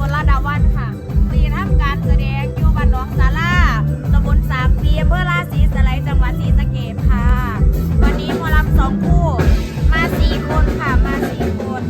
บลลาดาวันค่ะมีทำการแสดงอยู่บ้านหนองสาราตำบลสามปีอำเภอราศีสไลยจังหวัดศรีสะเกษค่ะ วันนี้หมอลำสองคู่ มาสี่คนค่ะ มาสี่คน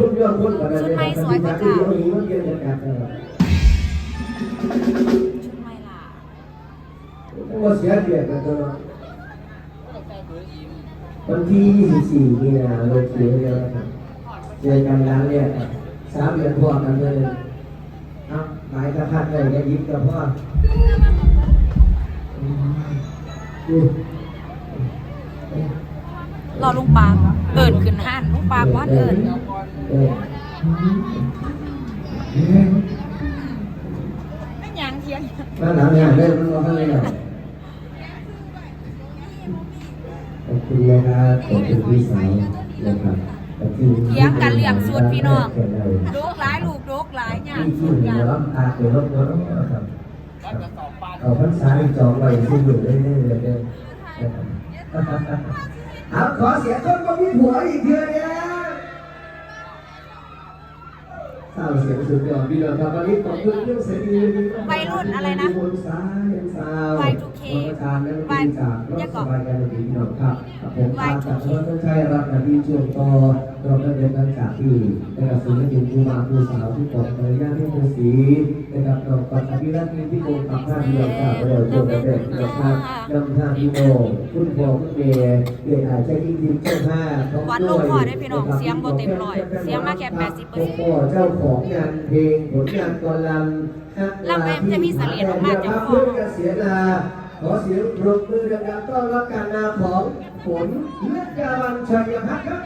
ชุดไม้สวยกว่าเก่าชุดไม่ล่ะว่าเสียเปียกันตัววันที่ 24 มีนาโลกเสียเดียวนะครับเจอกันร้านแรกสามเดือนพอกันเลยเอ้าหมายกระพัดเลยยิ้มกับพ่ออืมรอลุงปากเอิญขึ้นห้านลุงปากว่าเอิญ ไม่หยังเทียงมาหนังงานได้มันมาข้างในหน่อยขอบคุณนะครับขอบคุณพี่สาวนะครับขอบคุณเทียงกันเลี้ยงสูตรพี่น้องโดกหลายลูกโดกหลายหยาดที่สูชื่อตรหัยาวตาเกิดรถรถนะครับไปเอาพรรษาอีกสองใบที่อยู่เรื่อยๆเลยเด้อเอาขอเสียงคนก็มีผัวอีกเดือนเนี่ย สาวเสียงสุดยอดพี่น้องครับวันนี้ขอบคุณเรื่องเสียงดีๆวัยรุ่นอะไรนะคนสายสาว Y2K ประธานและบริจาครถสบายการดีพี่น้องครับกับผมตามจากรถใช้รับหนาทีช่วงต่อ เราได้เดินทางจากที่นะครับศิลปินครูบาครูสาวที่ตกในย่านที่เป็นสีนะครับเราปัจจุบันนี้ที่โกงกับท่านเดียวกับเราโกงเด็กนะครับนำทางพี่โมคุณพ่อคุณเมย์เด็กอาจจะยิ่งยิ่งเจ้าห้าวัดลงพ่อได้พี่น้องเสียงโบเต็มร้อย เสียงมาแค่80%พ่อร์เซ็นต์เจ้าของงานเพลงผลงานกอลัมลำแอมจะมีเสลียดออกมาจากพ่อเสียนาขอเสียงปรบมือดังๆต้อนรับการนาของฝนเลือดยาวันชัยพัฒน์ครับ